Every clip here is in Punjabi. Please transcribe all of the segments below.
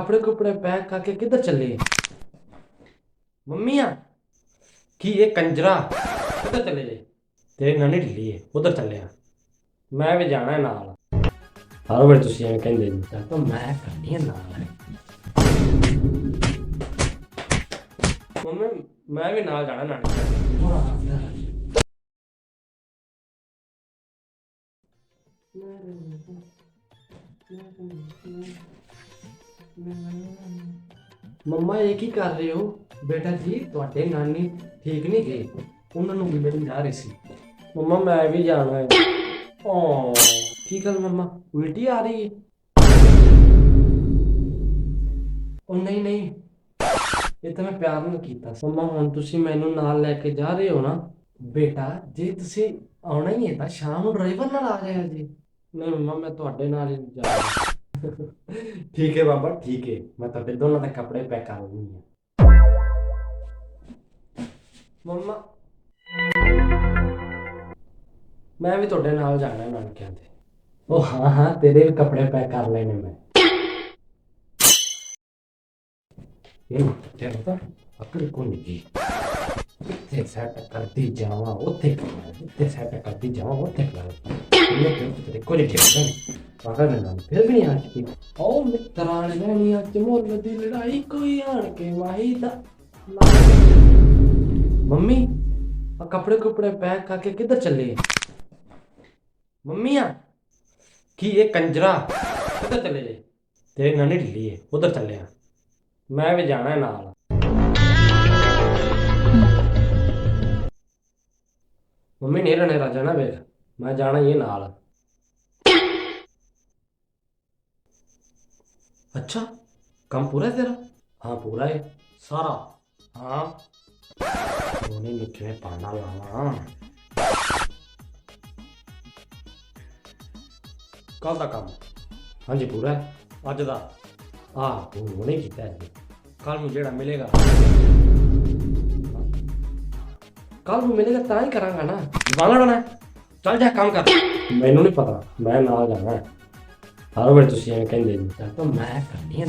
ਕੱਪੜੇ ਕੁਪੜੇ ਪੈਕ ਕਰਕੇ ਕਿੱਧਰ ਚੱਲੇ? ਮੰਮੀਆਂ ਕੀ ਇਹ ਕੰਜਰਾ? ਕਿੱਧਰ ਚੱਲੇ ਜੇ? ਤੇਰੀ ਨਾਨੀ ਢਿੱਲੀ ਏ, ਉਧਰ ਚੱਲਿਆ ਮੈਂ ਵੀ ਜਾਣਾ ਹੈ ਨਾਲ। ਹਰ ਵਾਰ ਤੁਸੀਂ ਐਵੇਂ ਕਹਿੰਦੇ ਜੀ, ਤਾਂ ਮੈਂ ਕਰਨੀ ਹੈ ਨਾਲ। ਮੰਮੀ, ਮੈਂ ਵੀ ਨਾਲ ਜਾਣਾ ਨਾਨੀ ਘਰ। ਮੰਮਾ, ਇਹ ਕੀ ਕਰ ਰਹੇ ਹੋ? ਬੇਟਾ ਜੀ, ਤੁਹਾਡੇ ਨਾਨੀ ਠੀਕ ਨਹੀਂ ਗਏ। ਉਹਨਾਂ ਨੂੰ ਮਿਲਣ ਜਾ ਰਹੀ ਸੀ। ਮੰਮਾ, ਮੈਂ ਵੀ ਜਾਣਾ ਹੈ। ਓ ਕੀ ਗੱਲ ਮੰਮਾ? ਉਲਟੀ ਆ ਰਹੀ ਹੈ? ਉਹ ਨਹੀਂ ਨਹੀਂ। ਇਹ ਤਾਂ ਮੈਂ ਪਿਆਰ ਨਾਲ ਕੀਤਾ ਸੀ। ਮੰਮਾ, ਹੁਣ ਤੁਸੀਂ ਮੈਨੂੰ ਨਾਲ ਲੈ ਕੇ ਜਾ ਰਹੇ ਹੋ ਨਾ, ਬੇਟਾ, ਜੇ ਤੁਸੀਂ ਆਉਣਾ ਹੀ ਹੈ ਤਾਂ ਸ਼ਾਮ ਨੂੰ ਡਰਾਈਵਰ ਨਾਲ ਆ ਜਾਇਆ ਜੀ। ਨਹੀਂ ਮੰਮਾ, ਮੈਂ ਤੁਹਾਡੇ ਨਾਲ ਹੀ ਜਾ ਰਿਹਾ। ਠੀਕ ਹੈ ਬਾਬਾ, ਠੀਕ ਹੈ। ਮੈਂ ਤੁਹਾਡੇ ਦੋਨਾਂ ਦੇ ਕੱਪੜੇ ਪੈਕ ਕਰ ਲੈਂਦੀ ਹਾਂ। ਮੰਮਾ, ਮੈਂ ਵੀ ਤੁਹਾਡੇ ਨਾਲ ਜਾਣਾ ਨਾਨਕਿਆਂ ਤੇ। ਉਹ ਹਾਂ ਹਾਂ, ਤੇਰੇ ਵੀ ਕੱਪੜੇ ਪੈਕ ਕਰ ਲੈਣੇ ਮੈਂ। ਇਹ ਤੇ ਤਾਂ ਅਕਲ ਕੋ ਨਹੀਂ ਇੱਥੇ ਸੈਟ ਕਰਦੀ ਜਾਵਾਂ, ਉੱਥੇ ਕਰਾਂ ਇੱਥੇ ਸੈਟ ਕਰਦੀ ਜਾਵਾਂ, ਉੱਥੇ ਕਰਾਂ ਇਹ ਤੇ ਤੇਰੇ ਠੀਕ ਹੈ ਪਾਗਲ ਨਾ ਫਿਰ ਵੀ ਨਹੀਂ ਆ ਉਹ ਮਿੱਤਰਾਂ ਨੇ ਲੈਣੀ ਅੱਜ ਮੁੱਲ ਦੀ ਲੜਾਈ, ਕੋਈ ਆਣ ਕੇ ਵਾਹੀ ਦਾ ਮੰਮੀ ਆ ਕੱਪੜੇ ਕੁਪੜੇ ਪੈਕ ਕਰਕੇ ਕਿੱਧਰ ਚੱਲੇ? ਮੰਮੀਆਂ ਕੀ ਇਹ ਕੰਜਰਾ? ਕਿੱਧਰ ਚੱਲੇ ਜੇ? ਤੇਰੀ ਨਾਨੀ ਢਿੱਲੀ ਏ ਉਧਰ ਚੱਲਿਆ ਮੈਂ ਵੀ ਜਾਣਾ ਨਾਲ। ਮੰਮੀ ਨੇ ਰਹਿਣਾ ਰਾਜਾ ਨਾ ਵੇਖ। ਮੈਂ ਜਾਣਾ ਹੀ ਨਾਲ। ਅੱਛਾ ਕੰਮ ਪੂਰਾ ਹੈ ਤੇਰਾ? ਹਾਂ ਪੂਰਾ ਹੈ। ਸਾਰਾ? ਹਾਂ। ਉਹਨੇ ਨਿੱਕੇ ਪਾਣਾ ਲਾਵਾਂ ਕੱਲ ਦਾ ਕੰਮ। ਹਾਂਜੀ ਪੂਰਾ ਹੈ। ਅੱਜ ਦਾ? ਆਹ ਹੁਣੇ ਕੀਤਾ ਹੈ ਕੱਲ ਨੂੰ ਜਿਹੜਾ ਮਿਲੇਗਾ। ਕੱਲ ਨੂੰ ਮਿਲੇਗਾ ਤਾਂ ਹੀ ਕਰਾਂਗਾ ਨਾ। ਜਵਾਨਾ ਰਹਿਣਾ ਚੱਲ ਜਾ ਕੰਮ ਕਰ। ਮੈਨੂੰ ਨਹੀਂ ਪਤਾ। ਮੈਂ ਨਾਲ ਜਾਣਾ ਹੈ। ਹਰ ਵਾਰ ਤੁਸੀਂ ਐਵੇਂ ਕਹਿੰਦੇ ਮੈਂ ਕਰਨੀ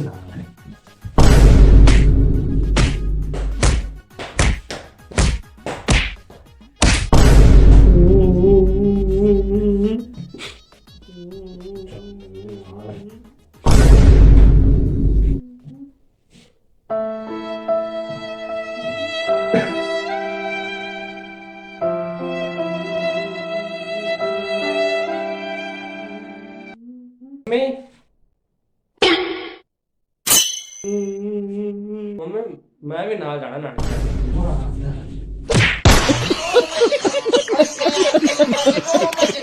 ਮੰਮੀ ਮੈਂ ਵੀ ਨਾਲ ਜਾਣਾ ਨਾਨਕੇ